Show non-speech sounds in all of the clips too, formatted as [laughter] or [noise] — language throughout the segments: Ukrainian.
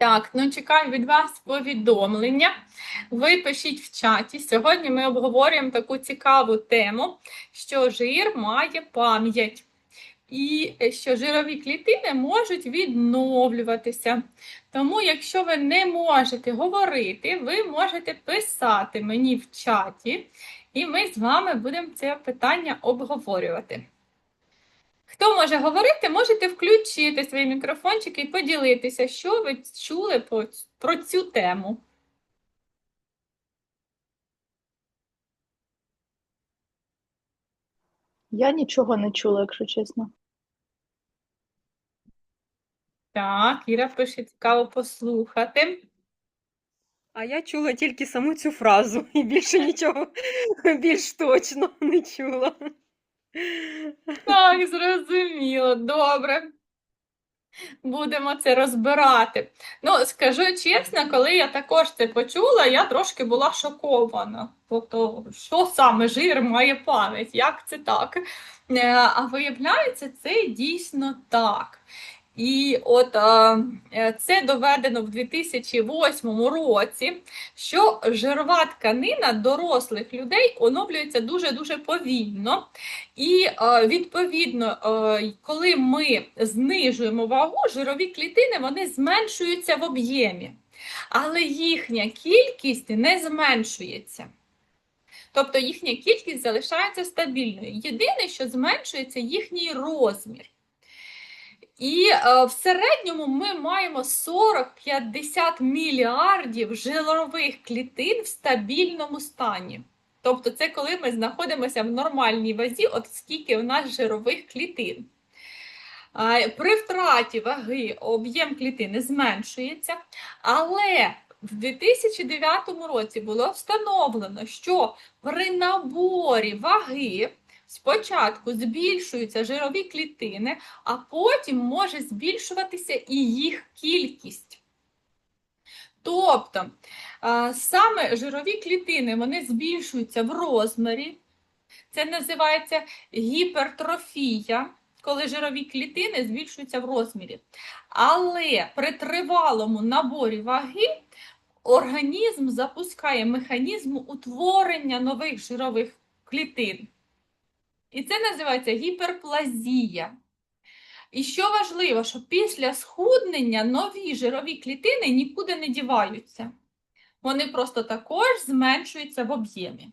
Так, ну чекаю від вас повідомлення. Ви пишіть в чаті. Сьогодні ми обговорюємо таку цікаву тему, що жир має пам'ять. І що жирові клітини можуть відновлюватися. Тому, якщо ви не можете говорити, ви можете писати мені в чаті, і ми з вами будемо це питання обговорювати. Хто може говорити, можете включити свої мікрофончики і поділитися, що ви чули про, про цю тему. Я нічого не чула, якщо чесно. Так, Іра пише цікаво послухати. А я чула тільки саму цю фразу і більше нічого [laughs] більш точно не чула. Так, зрозуміло, добре. Будемо це розбирати. Ну, скажу чесно, коли я також це почула, я трошки була шокована. Тобто, що саме жир має пам'ять? Як це так? Е, А виявляється, це дійсно так. І от е, це доведено в 2008 році, що жирова тканина дорослих людей оновлюється дуже-дуже повільно. І е, відповідно, е, коли ми знижуємо вагу, жирові клітини вони зменшуються в об'ємі, але їхня кількість не зменшується. Тобто їхня кількість залишається стабільною. Єдине, що зменшується їхній розмір. І е, в середньому ми маємо 40-50 мільярдів жирових клітин в стабільному стані. Тобто, це коли ми знаходимося в нормальній вазі, от скільки у нас жирових клітин. А, При втраті ваги об'єм клітини зменшується, але в 2009 році було встановлено, що при наборі ваги спочатку збільшуються жирові клітини, а потім може збільшуватися і їх кількість. Тобто саме жирові клітини вони збільшуються в розмірі. Це називається гіпертрофія, коли жирові клітини збільшуються в розмірі. Але при тривалому наборі ваги організм запускає механізм утворення нових жирових клітин. І це називається гіперплазія. І що важливо, що після схуднення нові жирові клітини нікуди не діваються. Вони просто також зменшуються в об'ємі.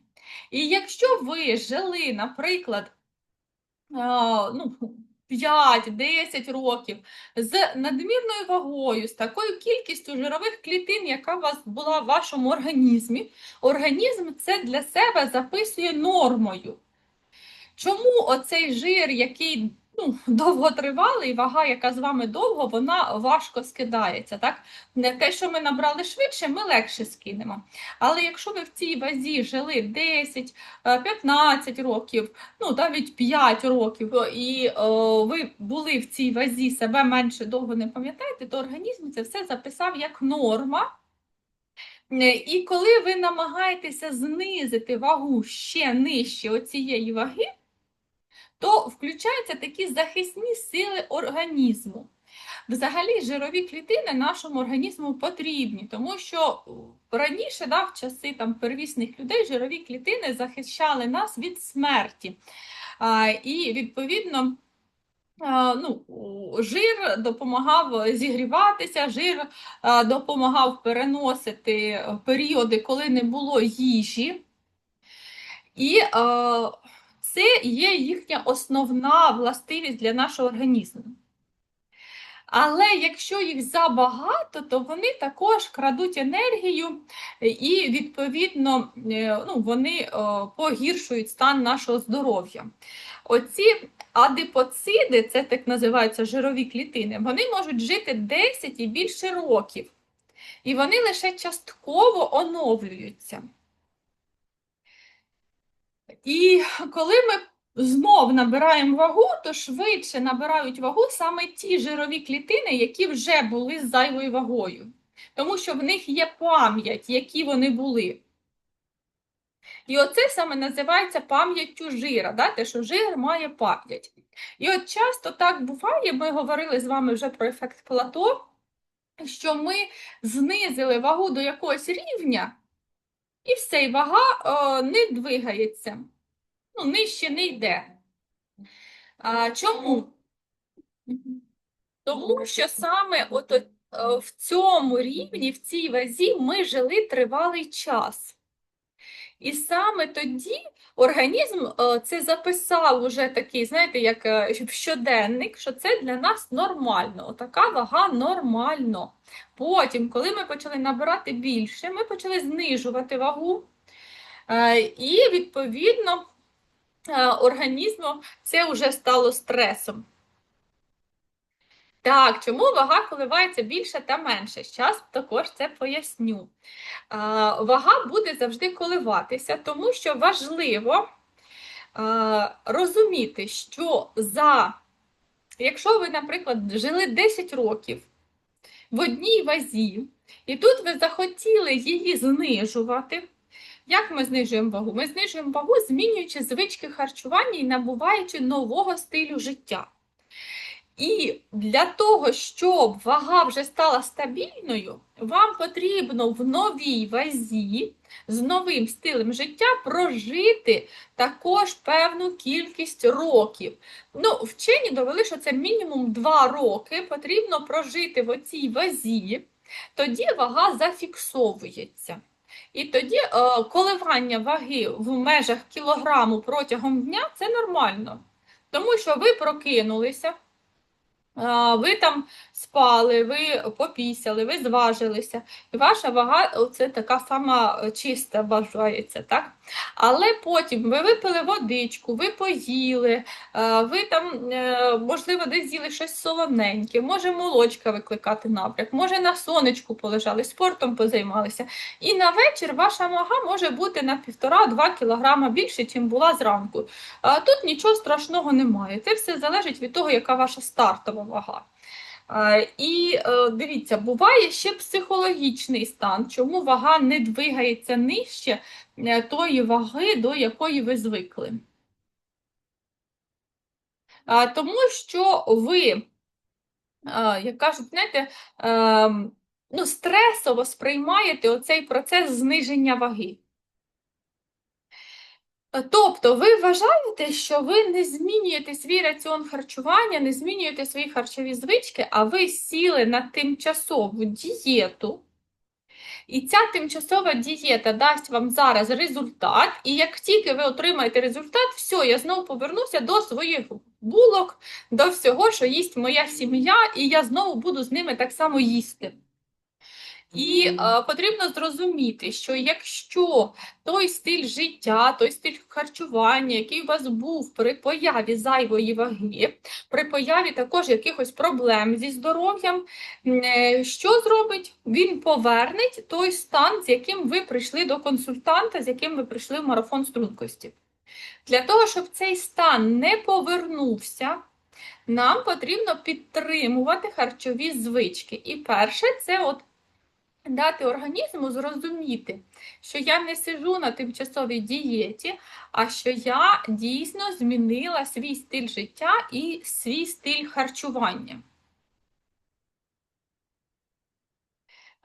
І якщо ви жили, наприклад, ну, 5-10 років з надмірною вагою, з такою кількістю жирових клітин, яка у вас була в вашому організмі, організм це для себе записує нормою. Чому оцей жир, який ну, [laughs] довготривалий, вага, яка з вами довго, вона важко скидається. Так? Те, що ми набрали швидше, ми легше скинемо. Але якщо ви в цій вазі жили 10, 15 років, ну навіть 5 років, і о, ви були в цій вазі, себе менше довго не пам'ятаєте, то організм це все записав як норма. І коли ви намагаєтеся знизити вагу ще нижче оцієї ваги, то включаються такі захисні сили організму. Взагалі, жирові клітини нашому організму потрібні, тому що раніше, да, в часи там, первісних людей, жирові клітини захищали нас від смерті. А, І, відповідно, ну, жир допомагав зігріватися, жир допомагав переносити періоди, коли не було їжі. І а, це є їхня основна властивість для нашого організму. Але якщо їх забагато, то вони також крадуть енергію і, відповідно, ну, вони погіршують стан нашого здоров'я. Оці адипоциди, це так називаються жирові клітини, вони можуть жити 10 і більше років. І вони лише частково оновлюються. І коли ми знов набираємо вагу, то швидше набирають вагу саме ті жирові клітини, які вже були з зайвою вагою. Тому що в них є пам'ять, які вони були. І оце саме називається пам'яттю жира, да? те, що жир має пам'ять. І от часто так буває, ми говорили з вами вже про ефект плато, що ми знизили вагу до якогось рівня, і все, і вага о, не двигається, ну, нижче не йде. А, чому? Тому що саме от, е, в цьому рівні, в цій вазі, ми жили тривалий час. І саме тоді організм е, це записав уже такий, знаєте, як е, щоденник, що це для нас нормально. Отака вага нормально. Потім, коли ми почали набирати більше, ми почали знижувати вагу. Е, І, відповідно, організму це вже стало стресом. Так, чому вага коливається більше та менше? Зараз також це поясню. Вага буде завжди коливатися, тому що важливо розуміти, що за, якщо ви, наприклад, жили 10 років в одній вазі, і тут ви захотіли її знижувати. Як ми знижуємо вагу? Ми знижуємо вагу, змінюючи звички харчування і набуваючи нового стилю життя. І для того, щоб вага вже стала стабільною, вам потрібно в новій вазі з новим стилем життя прожити також певну кількість років. Ну, вчені довели, що це мінімум 2 роки потрібно прожити в оцій вазі, тоді вага зафіксовується. І тоді е, коливання ваги в межах кілограму протягом дня це нормально. Тому що ви прокинулися, ви там спали, ви попісяли, ви зважилися, і ваша вага це така сама е, чиста вважається, так? Але потім ви випили водичку, ви поїли, е, ви там, е, можливо, десь з'їли щось солоненьке, може молочка викликати набряк, може на сонечку полежали, спортом позаймалися. І на вечір ваша вага може бути на 1,5-2 кг більше, ніж була зранку. Тут нічого страшного немає. Це все залежить від того, яка ваша стартова вага. І е, дивіться, буває ще психологічний стан, чому вага не двигається нижче тої ваги, до якої ви звикли. Тому що ви, як кажуть, знаєте, ем, ну, стресово сприймаєте оцей процес зниження ваги. Тобто ви вважаєте, що ви не змінюєте свій раціон харчування, не змінюєте свої харчові звички, а ви сіли на тимчасову дієту, і ця тимчасова дієта дасть вам зараз результат, і як тільки ви отримаєте результат, все, я знову повернуся до своїх булок, до всього, що їсть моя сім'я, і я знову буду з ними так само їсти. І е, потрібно зрозуміти, що якщо той стиль життя, той стиль харчування, який у вас був при появі зайвої ваги, при появі також якихось проблем зі здоров'ям, е, що зробить? Він поверне той стан, з яким ви прийшли до консультанта, з яким ви прийшли в марафон стрункості. Для того, щоб цей стан не повернувся, нам потрібно підтримувати харчові звички. І перше, це от дати організму зрозуміти, що я не сижу на тимчасовій дієті, а що я дійсно змінила свій стиль життя і свій стиль харчування.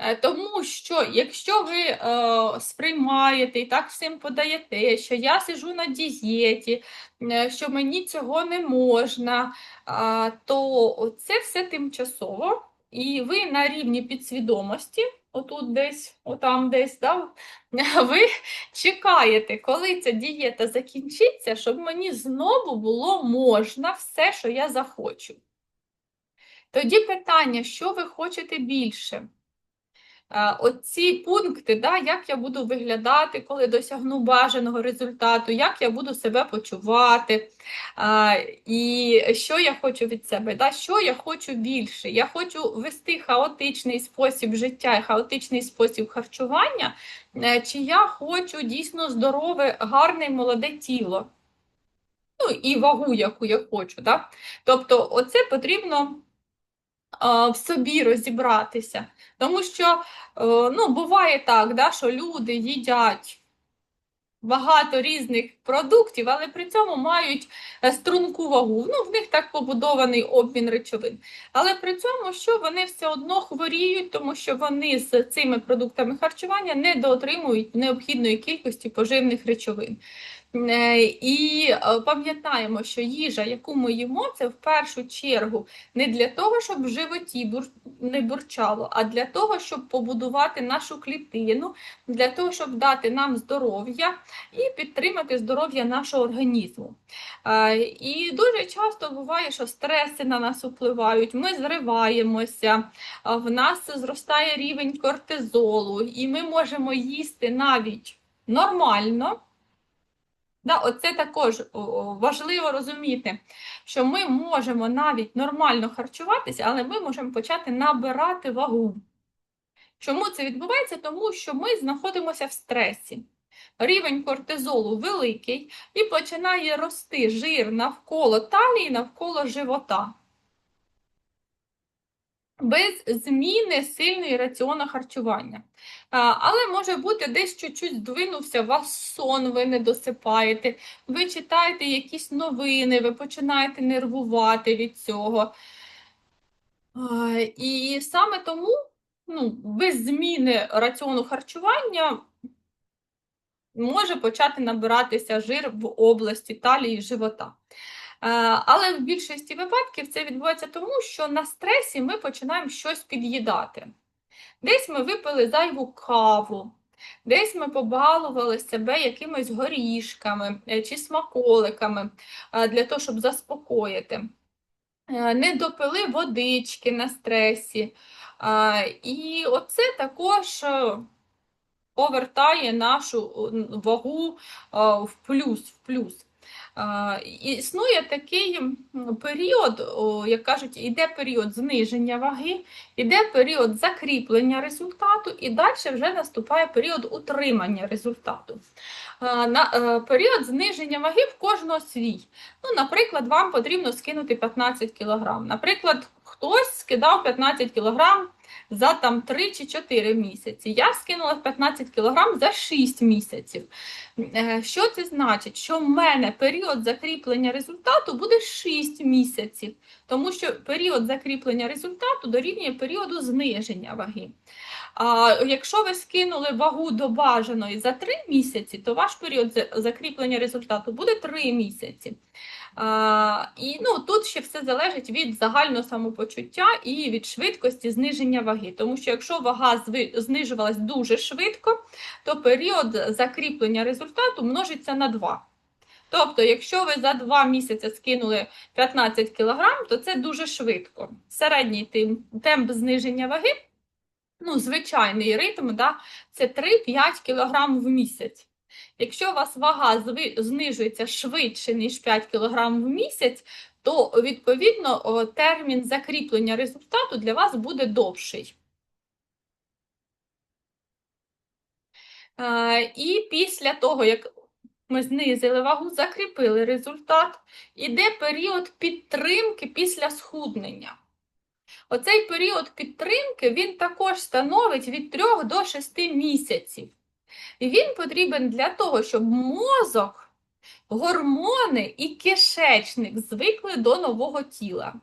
Е, Тому що якщо ви е, сприймаєте і так всім подаєте, що я сижу на дієті, е, що мені цього не можна, а, то це все тимчасово, і ви на рівні підсвідомості, отут десь, отам десь, да, [laughs] ви чекаєте, коли ця дієта закінчиться, щоб мені знову було можна все, що я захочу. Тоді питання, що ви хочете більше? Оці пункти, да, як я буду виглядати, коли досягну бажаного результату, як я буду себе почувати, а, і що я хочу від себе, да, що я хочу більше. Я хочу вести хаотичний спосіб життя і хаотичний спосіб харчування, е, чи я хочу дійсно здорове, гарне, молоде тіло. Ну, і вагу, яку я хочу. Да? Тобто, оце потрібно в собі розібратися. Тому що е, ну, буває так, да, що люди їдять багато різних продуктів, але при цьому мають е, струнку вагу. Ну, в них так побудований обмін речовин. Але при цьому, що вони все одно хворіють, тому що вони з цими продуктами харчування не доотримують необхідної кількості поживних речовин. Е, І е, пам'ятаємо, що їжа, яку ми їмо, це в першу чергу не для того, щоб в животі не бурчало, а для того, щоб побудувати нашу клітину, для того, щоб дати нам здоров'я і підтримати здоров'я нашого організму. Е, І дуже часто буває, що стреси на нас впливають, ми зриваємося, в нас зростає рівень кортизолу, і ми можемо їсти навіть нормально. Да, оце також важливо розуміти, що ми можемо навіть нормально харчуватися, але ми можемо почати набирати вагу. Чому це відбувається? Тому що ми знаходимося в стресі. Рівень кортизолу великий і починає рости жир навколо талії, навколо живота. Без зміни сильної раціону харчування. Але може бути десь чуть-чуть здвинувся, вас сон, ви не досипаєте, ви читаєте якісь новини, ви починаєте нервувати від цього. І саме тому ну, без зміни раціону харчування може почати набиратися жир в області талії і живота. Е, Але в більшості випадків це відбувається тому, що на стресі ми починаємо щось під'їдати. Десь ми випили зайву каву, десь ми побалували себе якимись горішками е, чи смаколиками е, для того, щоб заспокоїти. Не допили водички на стресі. І оце також повертає нашу вагу в плюс. В плюс. Існує такий період, як кажуть, іде період зниження ваги, іде період закріплення результату, і далі вже наступає період утримання результату. На е, період зниження ваги в кожного свій. Ну, наприклад, вам потрібно скинути 15 кг. Наприклад, хтось скидав 15 кг за там 3 чи 4 місяці. Я скинула 15 кг за 6 місяців. Е, Що це значить? Що в мене період закріплення результату буде 6 місяців, тому що період закріплення результату дорівнює періоду зниження ваги. А якщо ви скинули вагу до бажаної за 3 місяці, то ваш період закріплення результату буде 3 місяці. І ну, тут ще все залежить від загального самопочуття і від швидкості зниження ваги. Тому що якщо вага знижувалась дуже швидко, то період закріплення результату множиться на 2. Тобто, якщо ви за 2 місяці скинули 15 кг, то це дуже швидко. Середній темп зниження ваги, ну, звичайний ритм, да, це 3-5 кг в місяць. Якщо у вас вага знижується швидше, ніж 5 кг в місяць, то відповідно термін закріплення результату для вас буде довший. І після того, як ми знизили вагу, закріпили результат, іде період підтримки після схуднення. Оцей період підтримки він також становить від 3 до 6 місяців. Він потрібен для того, щоб мозок, гормони і кишечник звикли до нового тіла.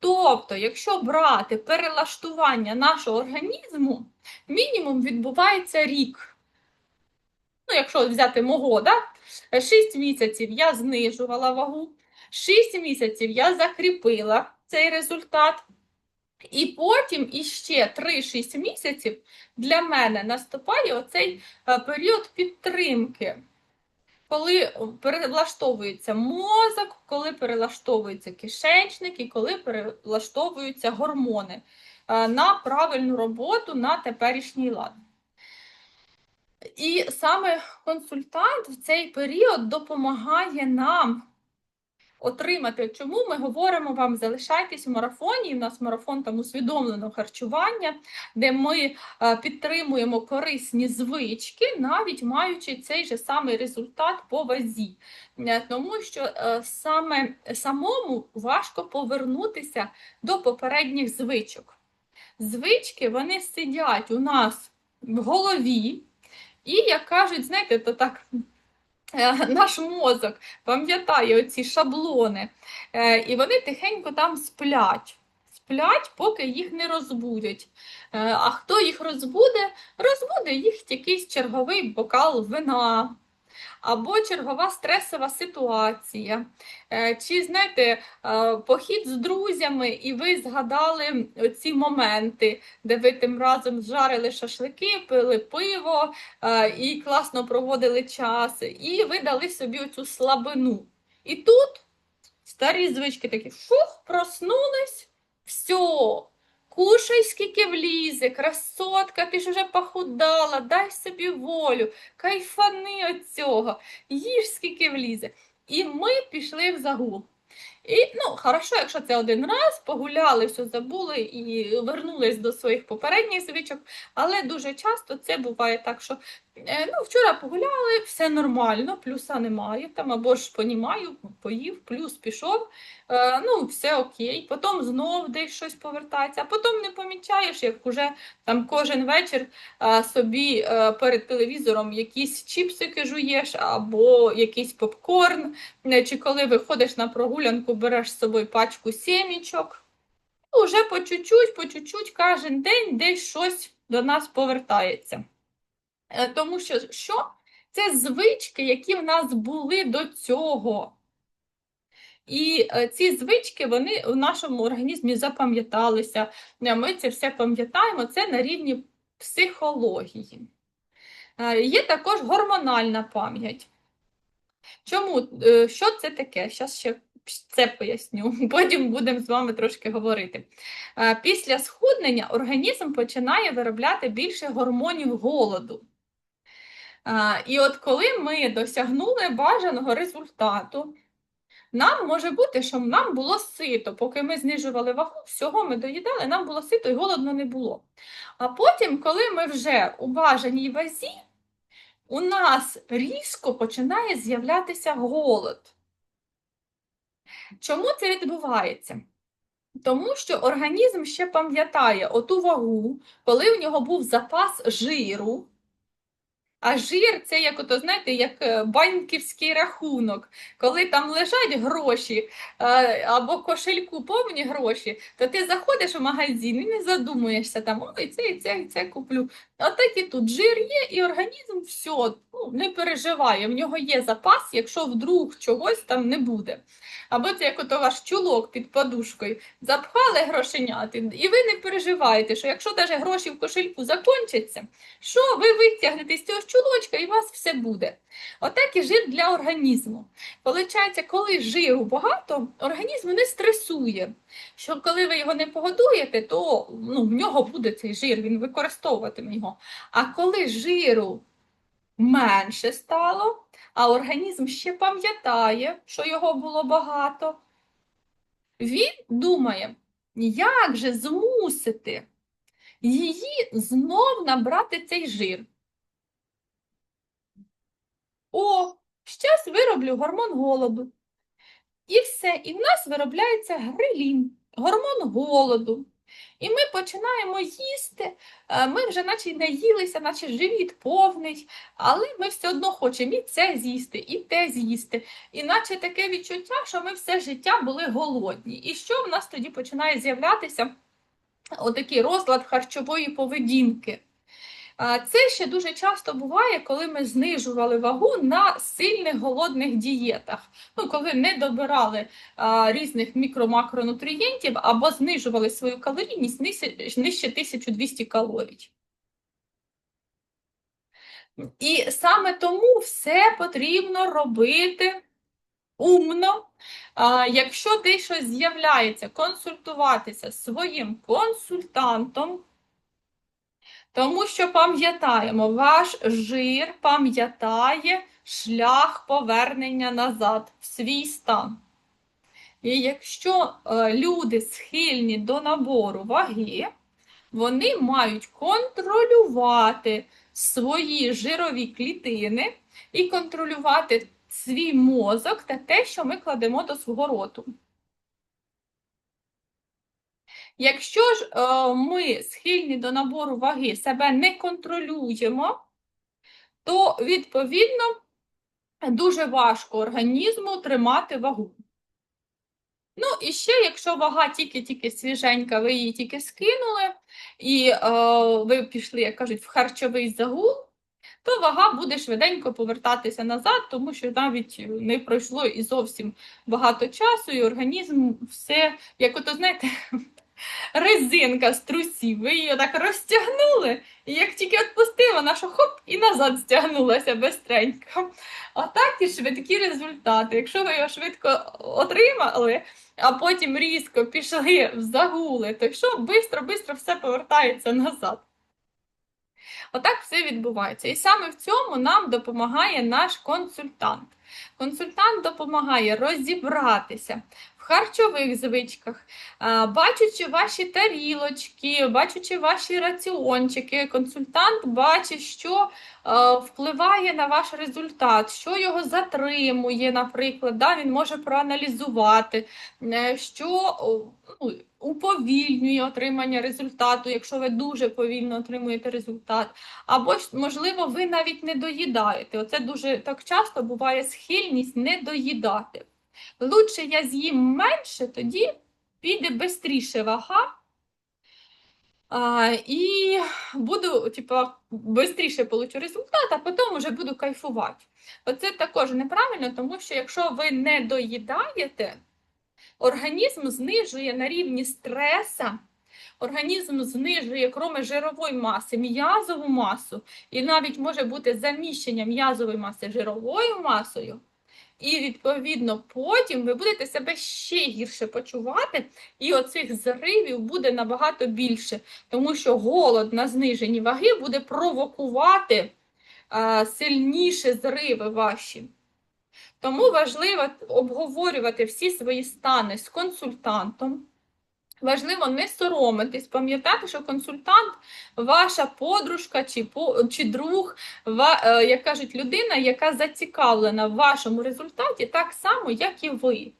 Тобто, якщо брати перелаштування нашого організму, мінімум відбувається рік. Ну, якщо взяти мого, да? 6 місяців я знижувала вагу, 6 місяців я закріпила цей результат. І потім іще 3-6 місяців для мене наступає оцей е, період підтримки, коли перелаштовується мозок, коли перелаштовується кишечник і коли перелаштовуються гормони е, на правильну роботу на теперішній лад. І саме консультант в цей період допомагає нам отримати. Чому ми говоримо вам, залишайтесь у марафоні. У нас марафон там усвідомленого харчування, де ми е, підтримуємо корисні звички, навіть маючи цей же самий результат по вазі. Е, Тому що е, саме самому важко повернутися до попередніх звичок. Звички вони сидять у нас в голові. І, як кажуть, знаєте, то так. Е, Наш мозок пам'ятає оці шаблони, е, і вони тихенько там сплять. Сплять, поки їх не розбудять. Е, А хто їх розбуде? Розбуде їх якийсь черговий бокал вина, або чергова стресова ситуація. Е, Чи, знаєте, е, похід з друзями, і ви згадали ці моменти, де ви тим разом жарили шашлики, пили пиво е, і класно проводили час, і ви дали собі оцю слабину. І тут старі звички такі фух, проснулись, все. Кушай, скільки влізе, красотка, ти ж уже похудала, дай собі волю, кайфани от цього, їж скільки влізе. І ми пішли в загул. І, ну, хорошо, якщо це один раз, погуляли, все забули і вернулись до своїх попередніх звичок, але дуже часто це буває так, що ну, вчора погуляли, все нормально, плюса немає, там, або ж понімаю, поїв, плюс пішов, е, ну, все окей, потім знов десь щось повертається, а потім не помічаєш, як уже там кожен вечір е, собі е, перед телевізором якісь чіпсики жуєш, або якийсь попкорн, е, чи коли виходиш на прогулянку, береш з собою пачку сімічок. Уже по чуть-чуть, по чуть-чуть кожен день десь щось до нас повертається. Е, Тому що що? Це звички, які в нас були до цього. І е, ці звички вони в нашому організмі запам'яталися. Е, Ми це все пам'ятаємо, це на рівні психології. Є також гормональна пам'ять. Чому? Що це таке? Зараз ще це поясню, [laughs] потім будемо з вами трошки говорити. Після схуднення організм починає виробляти більше гормонів голоду. І от коли ми досягнули бажаного результату, нам може бути, що нам було сито, поки ми знижували вагу, всього ми доїдали, нам було сито і голодно не було. А потім, коли ми вже у бажаній вазі, у нас різко починає з'являтися голод. Чому це відбувається? Тому що організм ще пам'ятає оту вагу, коли в нього був запас жиру. А жир це як ото, знаєте, як е, банківський рахунок. Коли там лежать гроші е, або кошельку повні гроші, то ти заходиш в магазин і не задумуєшся там, ой, це це, це куплю. А так і тут жир є, і організм все, ну, не переживає. В нього є запас, якщо вдруг чогось там не буде. Або це як ото ваш чулок під подушкою. Запхали грошеняти, і ви не переживаєте, що якщо навіть гроші в кошельку закінчаться, що ви витягнете з цього чулочка і у вас все буде. Отак і жир для організму. Получається, коли жиру багато, організм не стресує. Що коли ви його не погодуєте, то ну, в нього буде цей жир, він використовуватиме його. А коли жиру менше стало, а організм ще пам'ятає, що його було багато, він думає, як же змусити її знов набрати цей жир. О, щас вироблю гормон голоду. І все, і в нас виробляється грилін, гормон голоду. І ми починаємо їсти, е, ми вже наче наїлися, наче живіт повний, але ми все одно хочемо і це з'їсти, і те з'їсти. Іначе таке відчуття, що ми все життя були голодні. І що в нас тоді починає з'являтися? Отакий розлад харчової поведінки. Це ще дуже часто буває, коли ми знижували вагу на сильних голодних дієтах. Ну, коли не добирали а, різних мікро-макронутрієнтів або знижували свою калорійність нижче, нижче 1200 калорій. І саме тому все потрібно робити умно. Якщо десь щось з'являється, консультуватися своїм консультантом. Тому що пам'ятаємо, ваш жир пам'ятає шлях повернення назад в свій стан. І якщо е, люди схильні до набору ваги, вони мають контролювати свої жирові клітини і контролювати свій мозок та те, що ми кладемо до свого роту. Якщо ж е, ми схильні до набору ваги себе не контролюємо, то відповідно дуже важко організму тримати вагу. Ну, і ще, якщо вага тільки-тільки свіженька, ви її тільки скинули, і е, ви пішли, як кажуть, в харчовий загул, то вага буде швиденько повертатися назад, тому що навіть не пройшло і зовсім багато часу, і організм все, як ото, знаєте, [laughs] резинка з трусів. Ви її так розтягнули, і як тільки відпустила, вона що хоп, і назад стягнулася бистренько. Отак і швидкі результати. Якщо ви його швидко отримали, а потім різко пішли в загули, то що бистро-бистро все повертається назад. Отак все відбувається. І саме в цьому нам допомагає наш консультант. Консультант допомагає розібратися харчових звичках, а, бачачи ваші тарілочки, бачачи ваші раціончики, консультант бачить, що впливає на ваш результат, що його затримує, наприклад, да, він може проаналізувати, е, що ну, уповільнює отримання результату, якщо ви дуже повільно отримуєте результат. Або можливо, ви навіть не доїдаєте. Оце дуже так часто буває схильність не доїдати. Лучше я з'їм менше, тоді піде швидше вага. А, і буду, типа, швидше получу результат, а потім вже буду кайфувати. Оце також неправильно, тому що якщо ви не доїдаєте, організм знижує на рівні стреса, організм знижує, кроме жирової маси, м'язову масу, і навіть може бути заміщення м'язової маси жировою масою. І, відповідно, потім ви будете себе ще гірше почувати, і оцих зривів буде набагато більше, тому що голод на зниженні ваги буде провокувати а, сильніші зриви ваші. Тому важливо обговорювати всі свої стани з консультантом. Важливо не соромитись, пам'ятати, що консультант ваша подружка чи, чи друг, е, як кажуть, людина, яка зацікавлена в вашому результаті, так само, як і ви.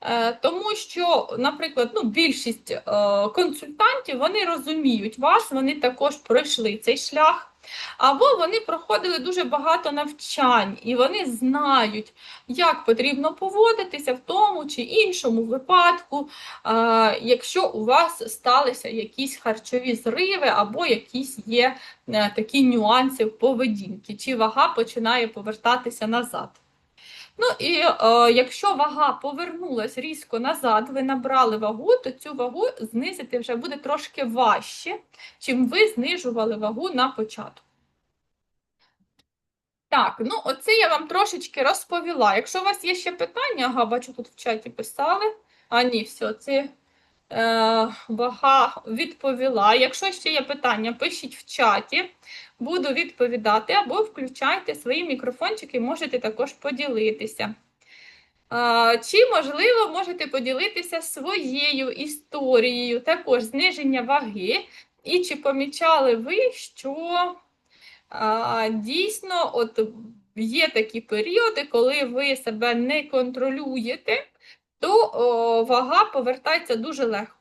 Е, Тому що, наприклад, ну, більшість е, консультантів вони розуміють вас, вони також пройшли цей шлях, або вони проходили дуже багато навчань, і вони знають, як потрібно поводитися в тому чи іншому випадку, е, якщо у вас сталися якісь харчові зриви, або якісь є такі нюанси в поведінці, чи вага починає повертатися назад. Ну і е, якщо вага повернулась різко назад, ви набрали вагу, то цю вагу знизити вже буде трошки важче, чим ви знижували вагу на початку. Так, ну оце я вам трошечки розповіла. Якщо у вас є ще питання, ага, бачу, тут в чаті писали. А ні, все, це вага відповіла. Якщо ще є питання, пишіть в чаті, буду відповідати, або включайте свої мікрофончики, можете також поділитися. Чи, можливо, можете поділитися своєю історією, також зниження ваги, і чи помічали ви, що дійсно от є такі періоди, коли ви себе не контролюєте, то о, вага повертається дуже легко.